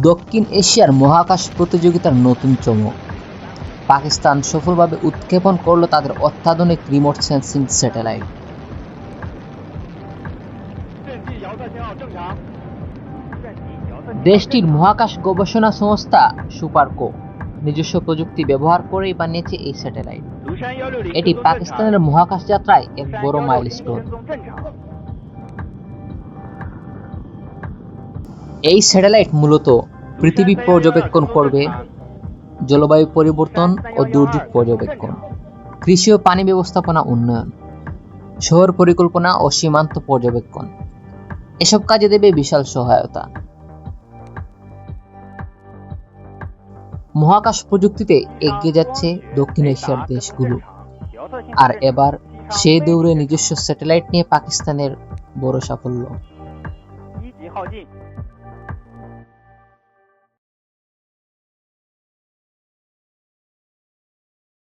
দক্ষিণ এশিয়ার মহাকাশ প্রতিযোগিতার নতুন চমক। পাকিস্তান সফলভাবে উৎক্ষেপণ করল তাদের অত্যাধুনিক রিমোট সেন্সিং স্যাটেলাইট। দেশটির মহাকাশ গবেষণা সংস্থা সুপারকো নিজস্ব প্রযুক্তি ব্যবহার করেই বানিয়েছে এই স্যাটেলাইট। এটি পাকিস্তানের মহাকাশ যাত্রায় এক বড় মাইল স্টোন এই স্যাটেলাইট মূলত পৃথিবী পর্যবেক্ষণ করবে, জলবায়ু পরিবর্তন ও দুর্যোগ পর্যবেক্ষণ, কৃষি ও পানি ব্যবস্থাপনা উন্নয়ন, শহর পরিকল্পনা ও সীমান্ত পর্যবেক্ষণ। এসব কাজে দেবে বিশাল সহায়তা। মহাকাশ প্রযুক্তিতে এগিয়ে যাচ্ছে দক্ষিণ এশিয়ার দেশগুলো। আর এবার সে দৌড়ে নিজস্ব স্যাটেলাইট নিয়ে পাকিস্তানের বড় সাফল্য।